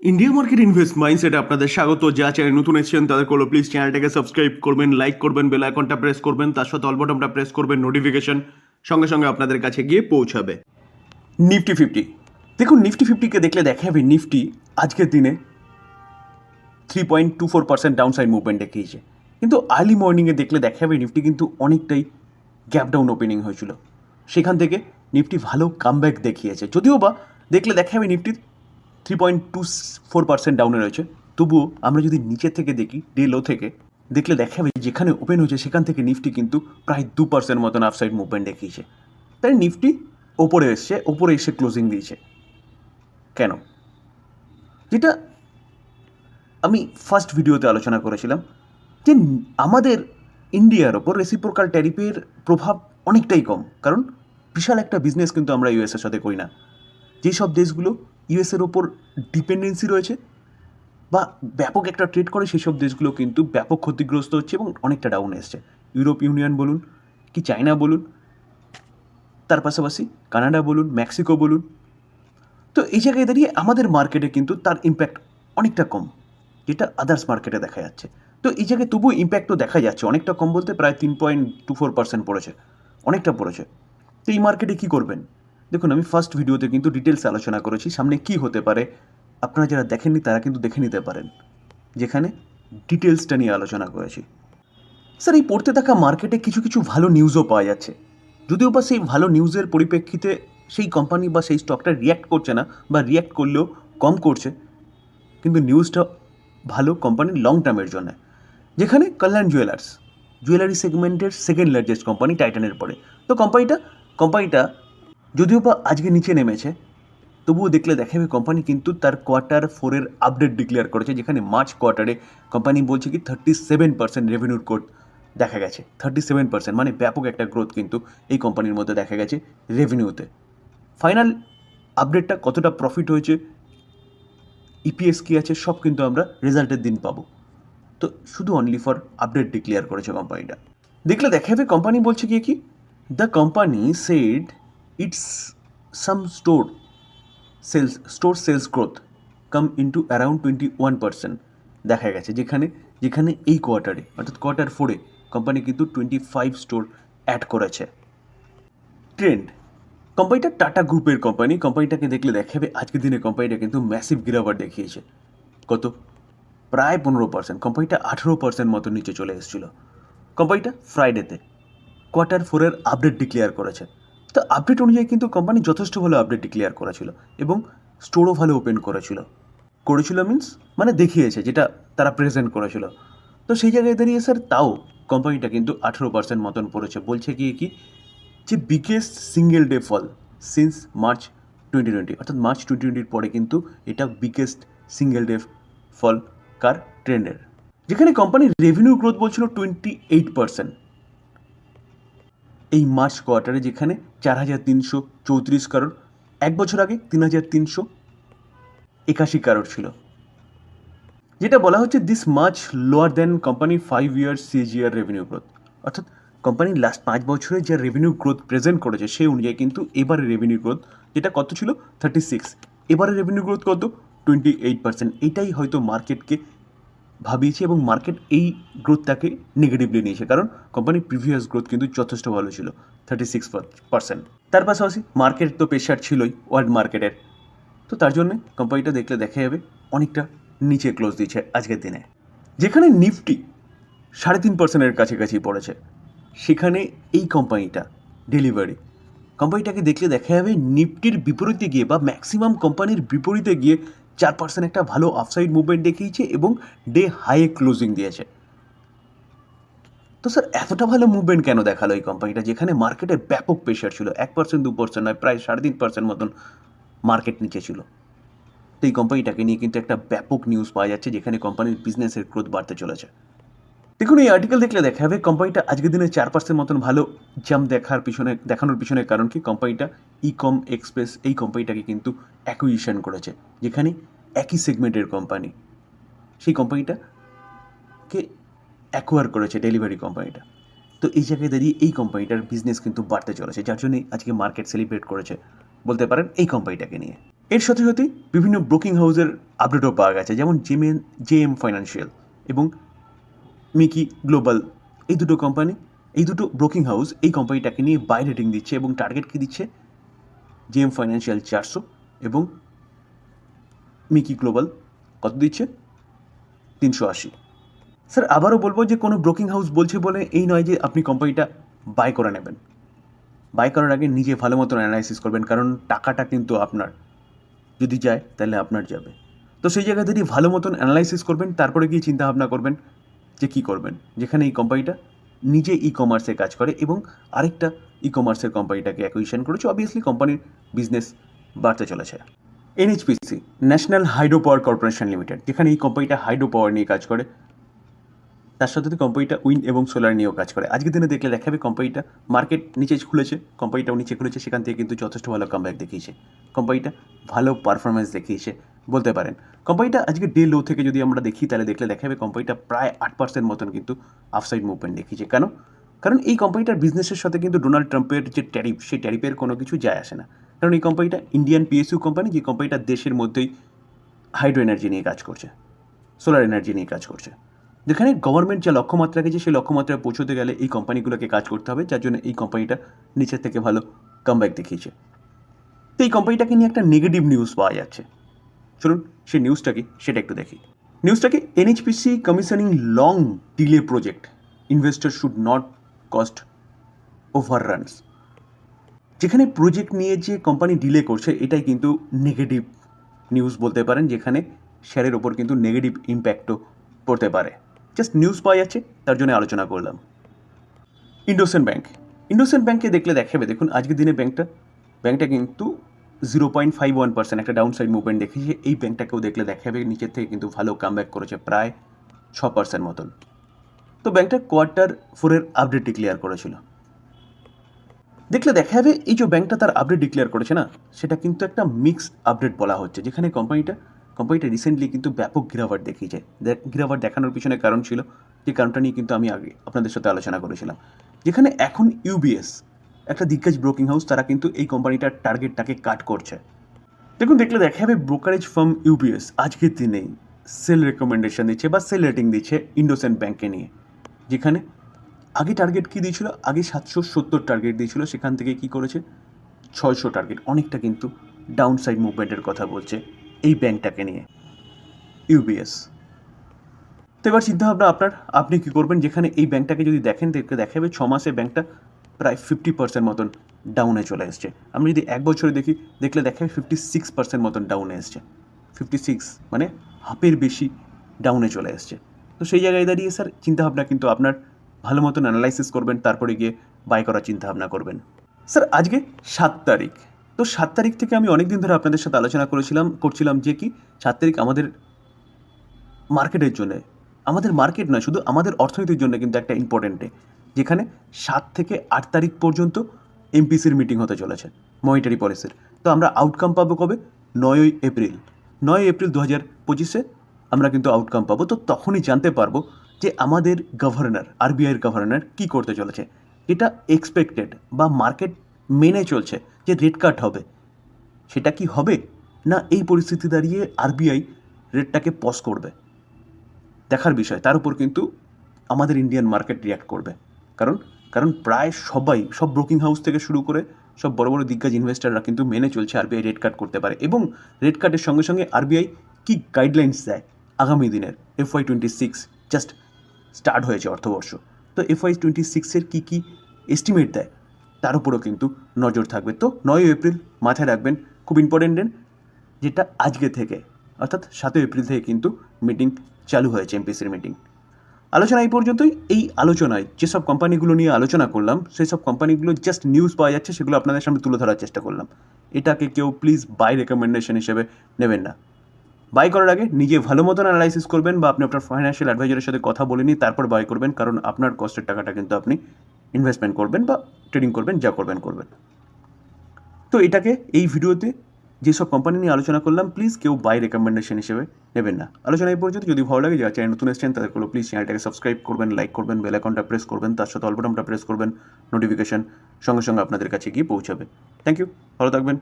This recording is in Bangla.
ইন্ডিয়া মার্কেট ইনভেস্ট মাইন্ডসেটে আপনাদের স্বাগত। যা চ্যানেল নতুন এসেছেন, তাদের করল প্লিজ চ্যানেলটাকে সাবস্ক্রাইব করবেন লাইক করবেন বেল আইকনটা প্রেস করবেন, তার সাথে অল বটনটা প্রেস করবেন নোটিফিকেশন সঙ্গে সঙ্গে আপনাদের কাছে গিয়ে পৌঁছাবে। নিফটি ফিফটি দেখুন নিফটি ফিফটিকে দেখলে দেখা যাবে নিফটি আজকের দিনে three point two four percent down side movement দেখিয়েছে। কিন্তু আর্লি মর্নিংয়ে দেখলে দেখা যাবে নিফটি কিন্তু অনেকটাই গ্যাপ ডাউন ওপেনিং হয়েছিল। সেখান থেকে নিফটি ভালো কামব্যাক দেখিয়েছে। যদিও বা দেখলে দেখা যাবে Nifty three point two four percent ডাউনে রয়েছে। তবুও আমরা যদি নিচের থেকে দেখি ডে লো থেকে, দেখলে দেখা যাবে যেখানে ওপেন হয়েছে, সেখান থেকে নিফটি কিন্তু প্রায় দু পার্সেন্ট মতন আফসাইড মুভমেন্ট দেখিয়েছে। তাই নিফটি ওপরে এসছে, ওপরে এসে ক্লোজিং দিয়েছে। কেন? যেটা আমি ফার্স্ট ভিডিওতে আলোচনা করেছিলাম, যে আমাদের ইন্ডিয়ার ওপর রেসিপ্রোকাল ট্যারিফের প্রভাব অনেকটাই কম। কারণ বিশাল একটা বিজনেস কিন্তু আমরা ইউএসের সাথে করি না। যেসব দেশগুলো ইউএসের ওপর ডিপেন্ডেন্সি রয়েছে বা ব্যাপক একটা ট্রেড করে সেসব দেশগুলো কিন্তু ব্যাপক ক্ষতিগ্রস্ত হচ্ছে এবং অনেকটা ডাউন এসছে। ইউরোপ ইউনিয়ন বলুন, কি চায়না বলুন, তার পাশাপাশি কানাডা বলুন মেক্সিকো বলুন। তো এই জায়গায় দাঁড়িয়ে আমাদের মার্কেটে কিন্তু তার ইম্প্যাক্ট অনেকটা কম, যেটা আদার্স মার্কেটে দেখা যাচ্ছে। তো এই জায়গায় তবুও ইম্প্যাক্টও দেখা যাচ্ছে, অনেকটা কম বলতে প্রায় তিন পয়েন্ট টু ফোর পার্সেন্ট পড়েছে, অনেকটা পড়েছে। তো এই মার্কেটে কী করবেন? দেখুন, আমি ফার্স্ট ভিডিওতে কিন্তু ডিটেলস আলোচনা করেছি, সামনে কি হতে পারে। আপনারা যারা দেখেননি, তারা কিন্তু দেখে নিতে পারেন। যেখানে ডিটেলসটা নিয়ে আলোচনা করেছি। স্যার, এই পড়তে থাকা মার্কেটে কিছু কিছু ভালো নিউজও পাওয়া যাচ্ছে। যদিও বা সেই ভালো নিউজের পরিপ্রেক্ষিতে সেই কোম্পানি বা সেই স্টকটা রিয়্যাক্ট করছে না, বা রিয়্যাক্ট করলেও কম করছে, কিন্তু নিউজটা ভালো কোম্পানির লং টার্মের জন্য। যেখানে কল্যাণ জুয়েলার্স জুয়েলারি সেগমেন্টের সেকেন্ড লার্জেস্ট কোম্পানি টাইটানের পরে। তো কোম্পানিটা কোম্পানিটা যদিও বা আজকে নিচে নেমেছে, তবুও দেখলে দেখা যাবে কোম্পানি কিন্তু তার কোয়ার্টার ফোরের আপডেট ডিক্লেয়ার করেছে, যেখানে মার্চ কোয়ার্টারে কোম্পানি বলছে কি থার্টি সেভেন পার্সেন্ট রেভিনিউর কোড দেখা গেছে থার্টি সেভেন পার্সেন্ট মানে ব্যাপক একটা গ্রোথ কিন্তু এই কোম্পানির মধ্যে দেখা গেছে রেভিনিউতে ফাইনাল আপডেটটা কতটা প্রফিট হয়েছে ইপিএস কী আছে, সব কিন্তু আমরা রেজাল্টের দিন পাবো। তো শুধু অনলি ফর আপডেট ডিক্লেয়ার করেছে কোম্পানিটা দেখলে দেখা যাবে কোম্পানি বলছে কি কি? The company said its same store sales store sales growth come into around twenty one percent দেখা গেছে। যেখানে যেখানে এই কোয়ার্টারে অর্থাৎ কোয়ার্টার ফোরে কোম্পানি কিন্তু টোয়েন্টি ফাইভ স্টোর অ্যাড করেছে ট্রেন্ড কোম্পানিটা টাটা গ্রুপের কোম্পানি কোম্পানিটাকে দেখলে দেখাবে আজকের দিনে কোম্পানিটা কিন্তু ম্যাসিভ গিরাবার দেখিয়েছে। কত? প্রায় পনেরো পার্সেন্ট কোম্পানিটা আঠেরো পার্সেন্ট মতো নিচে চলে এসেছিল। কোম্পানিটা ফ্রাইডেতে কোয়ার্টার ফোরের আপডেট ডিক্লেয়ার করেছে। তো আপডেট অনুযায়ী কিন্তু কোম্পানি যথেষ্ট ভালো আপডেট ডিক্লেয়ার করেছিল এবং স্টোরও ভালো ওপেন করেছিল। করেছিল মিন্স মানে দেখিয়েছে যেটা তারা প্রেজেন্ট করেছিল। তো সেই জায়গায় দাঁড়িয়ে স্যার তাও কোম্পানিটা কিন্তু আঠেরো পার্সেন্ট মতন পড়েছে। বলছে কি কি? যে biggest single day fall since March twenty twenty অর্থাৎ মার্চ টোয়েন্টি টোয়েন্টির পরে কিন্তু এটা বিগেস্ট সিঙ্গেল ডে ফল কার ট্রেন্ডের যেখানে কোম্পানির রেভিনিউ গ্রোথ বলছিল টোয়েন্টি এইট পার্সেন্ট এই মার্চ কোয়ার্টারে যেখানে চার হাজার তিনশো চৌত্রিশ কারোর এক বছর আগে তিন হাজার তিনশো একাশি কারোর ছিল। যেটা বলা হচ্ছে this much lower than company five years CAGR revenue growth অর্থাৎ কোম্পানি লাস্ট পাঁচ বছরে যে রেভিনিউ গ্রোথ প্রেজেন্ট করেছে, সেই অনুযায়ী কিন্তু এবারে রেভিনিউ গ্রোথ যেটা কত ছিল? থার্টি সিক্স এবারে রেভিনিউ গ্রোথ কত? টোয়েন্টি এইট পার্সেন্ট এটাই হয়তো মার্কেটকে ভাবিয়েছে এবং মার্কেট এই গ্রোথটাকে নেগেটিভলি নিয়েছে। কারণ কোম্পানির প্রিভিয়াস গ্রোথ কিন্তু যথেষ্ট ভালো ছিল থার্টি সিক্স পার্সেন্ট তার পাশাপাশি মার্কেট তো প্রেশার ছিলই ওয়ার্ল্ড মার্কেটের তো তার জন্য কোম্পানিটা দেখলে দেখা যাবে অনেকটা নিচে ক্লোজ দিয়েছে আজকের দিনে। যেখানে নিফটি সাড়ে তিন পার্সেন্টের কাছাকাছি পড়েছে, সেখানে এই কোম্পানিটা ডেলিভারি কোম্পানিটাকে দেখলে দেখা যাবে নিফটির বিপরীতে গিয়ে বা ম্যাক্সিমাম কোম্পানির বিপরীতে গিয়ে চার পার্সেন্ট একটা ভালো আফসাইড মুভমেন্ট দেখিয়েছে এবং ডে হাইয়ে ক্লোজিং দিয়েছে। তো স্যার এতটা ভালো মুভমেন্ট কেন দেখাল এই কোম্পানিটা যেখানে মার্কেটে ব্যাপক প্রেশার ছিল, এক পার্সেন্ট দু পার্সেন্ট নয়, প্রায় সাড়ে তিন পার্সেন্ট মতন মার্কেট নিচে ছিল। তো এই কোম্পানিটাকে নিয়ে কিন্তু একটা ব্যাপক নিউজ পাওয়া যাচ্ছে, যেখানে কোম্পানির বিজনেসের গ্রোথ বাড়তে চলেছে। দেখুন, এই আর্টিকেল দেখলে দেখা যাবে কোম্পানিটা আজকের দিনে চার পার্সেন্ট মতন ভালো জাম্প দেখার পিছনে, দেখানোর পিছনে কারণ কি? কোম্পানিটা ই কম এক্সপ্রেস এই কোম্পানিটাকে কিন্তু অ্যাকুইজিশন করেছে, যেখানে একই সেগমেন্টের কোম্পানি সেই কোম্পানিটাকে অ্যাকোয়ার করেছে ডেলিভারি কোম্পানিটা তো এই জায়গায় দাঁড়িয়ে এই কোম্পানিটার বিজনেস কিন্তু বাড়তে চলেছে, যার জন্যই আজকে মার্কেট সেলিব্রেট করেছে। বলতে পারেন, এই কোম্পানিটাকে নিয়ে। এর সাথে সাথে বিভিন্ন ব্রোকিং হাউসের আপডেটও পাওয়া গেছে, যেমন জেমেন জে এম ফাইন্যান্সিয়াল এবং মিকি গ্লোবাল এই দুটো কোম্পানি এই দুটো ব্রোকিং হাউস এই কোম্পানিটাকে নিয়ে বাই রেটিং দিচ্ছে এবং টার্গেট কী দিচ্ছে? জেএম ফাইন্যান্সিয়াল চারশো এবং মিকি গ্লোবাল কত দিচ্ছে? তিনশো আশি। স্যার আবারও বলব যে কোনো ব্রোকিং হাউস বলছে বলে এই নয় যে আপনি কোম্পানিটা বাই করে নেবেন। বাই করার আগে নিজে ভালো মতন অ্যানালাইসিস করবেন, কারণ টাকাটা কিন্তু আপনার। যদি যায়, তাহলে আপনার যাবে। তো সেই জায়গা থেকে ভালো মতন অ্যানালাইসিস করবেন, তারপরে গিয়ে চিন্তা ভাবনা করবেন যে কী করবেন? যেখানে এই কোম্পানিটা নিজে ই কমার্সে কাজ করে এবং আরেকটা ই কমার্সের কোম্পানিটাকে অ্যাকুইশন করেছে। অবভিয়াসলি কোম্পানির বিজনেস বাড়তে চলেছে। NHPC national hydro power corporation limited যেখানে এই কোম্পানিটা হাইড্রো পাওয়ার নিয়ে কাজ করে। তার সাথে কোম্পানিটা উইন্ড এবং সোলার নিয়েও কাজ করে। আজকের দিনে দেখলে দেখাবে কোম্পানিটা মার্কেট নিচে খুলেছে কোম্পানিটাও নিচে খুলেছে। সেখান থেকে কিন্তু যথেষ্ট ভালো কামব্যাক দেখিয়েছে। কোম্পানিটা ভালো পারফরমেন্স দেখিয়েছে। বলতে পারেন। কোম্পানিটা আজকে ডে লো থেকে যদি আমরা দেখি, তাহলে দেখলে দেখাবে কোম্পানিটা প্রায় আট পার্সেন্ট মতন কিন্তু আফসাইড মুভমেন্ট দেখিয়েছে। কেন? কারণ এই কোম্পানিটার বিজনেসের সাথে কিন্তু ডোনাল্ড ট্রাম্পের যে ট্যারিফ সেই ট্যারিফের কোনো কিছু যায় আসে না। কারণ এই কোম্পানিটা ইন্ডিয়ান পিএসইউ কোম্পানি যে কোম্পানিটা দেশের মধ্যেই হাইড্রো এনার্জি নিয়ে কাজ করছে সোলার এনার্জি নিয়ে কাজ করছে। যেখানে গভর্নমেন্ট যে লক্ষ্যমাত্রা রেখেছে, সেই লক্ষ্যমাত্রায় পৌঁছতে গেলে এই কোম্পানিগুলোকে কাজ করতে হবে, যার জন্য এই কোম্পানিটা নিচের থেকে ভালো কামব্যাক দেখিয়েছে। তো এই কোম্পানিটাকে নিয়ে একটা নেগেটিভ নিউজ পাওয়া যাচ্ছে। চলুন সেই নিউজটা কি সেটা একটু দেখি। নিউজটাকে NHPC commissioning long delay project investor should not cost overruns যেখানে প্রজেক্ট নিয়ে যে কোম্পানি ডিলে করছে, এটাই কিন্তু নেগেটিভ নিউজ বলতে পারেন, যেখানে শেয়ারের ওপর কিন্তু নেগেটিভ ইম্প্যাক্টও পড়তে পারে। জাস্ট নিউজ পাওয়া যাচ্ছে, তার জন্য আলোচনা করলাম। ইন্ডোসেন ব্যাংক ইন্ডোসেন ব্যাংকে দেখলে দেখাবে দেখুন, আজকের দিনে ব্যাংকটা ব্যাংকটা কিন্তু zero point five one percent একটা ডাউন সাইড মুভমেন্ট দেখিয়েছে এই ব্যাংকটাকেও দেখলে দেখাবে, নিচের থেকে কিন্তু ভালো কামব্যাক করেছে প্রায় ছ পার্সেন্ট মতন। তো ব্যাংকটা কোয়ার্টার ফোরের আপডেট ডিক্লেয়ার করেছিল। দেখলে দেখা যাবে এই যে ব্যাংকটা তার আপডেট ডিক্লেয়ার করেছে না, সেটা কিন্তু একটা মিক্সড আপডেট বলা হচ্ছে। যেখানে কোম্পানিটা কোম্পানিটা রিসেন্টলি কিন্তু ব্যাপক গিরাওয়াট দেখিয়েছে। দেখ- গিরাওয়াট দেখানোর পিছনে কারণ ছিল যে কারণটা নিয়ে কিন্তু আমি আগে আপনাদের সাথে আলোচনা করেছিলাম। যেখানে এখন ইউবিএস একটা দিগ্গজ ব্রোকিং হাউস তারা কিন্তু এই কোম্পানিটার টার্গেটটাকে কাট করছে। দেখুন, দেখলে দেখা যাবে ব্রোকারেজ ফার্ম ইউবিএস আজকের দিনেই সেল রেকমেন্ডেশন দিচ্ছে বা সেল রেটিং দিচ্ছে ইন্ডোসেন্ট ব্যাংকে নিয়ে। যেখানে আগে টার্গেট কী দিয়েছিল? আগে সাতশো সত্তর টার্গেট দিয়েছিল, সেখান থেকে কি করেছে? ছয়শো টার্গেট অনেকটা কিন্তু ডাউন সাইড মুভমেন্টের কথা বলছে এই ব্যাংকটাকে নিয়ে ইউবিএস তো এবার চিন্তাভাবনা আপনার, আপনি কী করবেন? যেখানে এই ব্যাংকটাকে যদি দেখেন দেখতে দেখাবে ছ মাসে ব্যাংকটা প্রায় ফিফটি পার্সেন্ট মতন ডাউনে চলে এসছে। আমি যদি এক বছরে দেখি, দেখলে দেখাবে ফিফটি সিক্স পার্সেন্ট মতন ডাউনে এসছে। ফিফটি সিক্স মানে হাফের বেশি ডাউনে চলে এসছে। তো সেই জায়গায় দাঁড়িয়ে স্যার চিন্তাভাবনা কিন্তু আপনার ভালো মতন অ্যানালাইসিস করবেন, তারপরে গিয়ে বাই করার চিন্তাভাবনা করবেন। স্যার আজকে সাত তারিখ। তো সাত তারিখ থেকে আমি অনেক দিন ধরে আপনাদের সাথে আলোচনা করেছিলাম, করছিলাম যে কি, সাত তারিখ আমাদের মার্কেটের জন্য। আমাদের মার্কেট নয়, শুধু আমাদের অর্থনীতির জন্য কিন্তু একটা ইম্পর্টেন্ট ডে যেখানে সাত থেকে আট তারিখ পর্যন্ত এমপিসির মিটিং হতে চলেছে মনিটারি পলিসির তো আমরা আউটকাম পাবো কবে? নয়ই এপ্রিল নয় এপ্রিল দু হাজার পঁচিশে আমরা কিন্তু আউটকাম পাবো। তো তখনই জানতে পারব যে আমাদের গভর্নর আরবিআইয়ের গভর্নর কী করতে চলেছে। এটা এক্সপেক্টেড বা মার্কেট মেনে চলছে যে রেট কাট হবে। সেটা কি হবে? না এই পরিস্থিতি দাঁড়িয়ে আরবিআই রেটটাকে পজ করবে? দেখার বিষয়। তার উপর কিন্তু আমাদের ইন্ডিয়ান মার্কেট রিয়াক্ট করবে। কারণ কারণ প্রায় সবাই, সব ব্রোকিং হাউস থেকে শুরু করে সব বড় বড় দিগ্গজ ইনভেস্টাররা কিন্তু মেনে চলছে আরবিআই রেড কার্ড করতে পারে এবং রেড কার্ডের সঙ্গে সঙ্গে আরবিআই কী গাইডলাইন্স দেয় আগামী দিনের FY twenty six just start হয়েছে অর্থবর্ষ। তো এফওয়াই টোয়েন্টি সিক্সের কী কী এস্টিমেট দেয় তার উপরও কিন্তু নজর থাকবে। তো নয় এপ্রিল মাথায় রাখবেন, খুব ইম্পর্টেন্ট যেটা আজকে থেকে, অর্থাৎ সাতই এপ্রিল থেকে কিন্তু মিটিং চালু হয়েছে এমপিসির মিটিং আলোচনা এই পর্যন্তই। এই আলোচনায় যেসব কোম্পানিগুলো নিয়ে আলোচনা করলাম সেই সব কোম্পানিগুলো জাস্ট নিউজ পাওয়া যাচ্ছে, সেগুলো আপনাদের সামনে তুলে ধরার চেষ্টা করলাম। এটাকে কেউ প্লিজ বাই রেকমেন্ডেশন হিসেবে নেবেন না। বাই করার আগে নিজে ভালো মতন অ্যানালাইসিস করবেন বা আপনি আপনার ফাইন্যান্সিয়াল অ্যাডভাইজারের সাথে কথা বলে নিয়ে তারপর বাই করবেন, কারণ আপনার কষ্টের টাকাটা কিন্তু আপনি ইনভেস্টমেন্ট করবেন বা ট্রেডিং করবেন, যা করবেন করবেন। তো এটাকে এই ভিডিওতে যেসব কোম্পানি নিয়ে আলোচনা করলাম প্লিজ কেউ বাই রেকমেন্ডেশন হিসেবে নেবেন না। আলোচনা এই পর্যন্ত। যদি ভালো লাগে, যারা চ্যানেল নতুন এসেছেন তাদেরগুলো প্লিজ চ্যানেলটাকে সাবস্ক্রাইব করবেন লাইক করবেন বেল আইকনটা প্রেস করবেন, তার সাথে অল্পটা প্রেস করবেন নোটিফিকেশন সঙ্গে সঙ্গে আপনাদের কাছে গিয়ে পৌঁছাবে। থ্যাংক ইউ ভালো থাকবেন।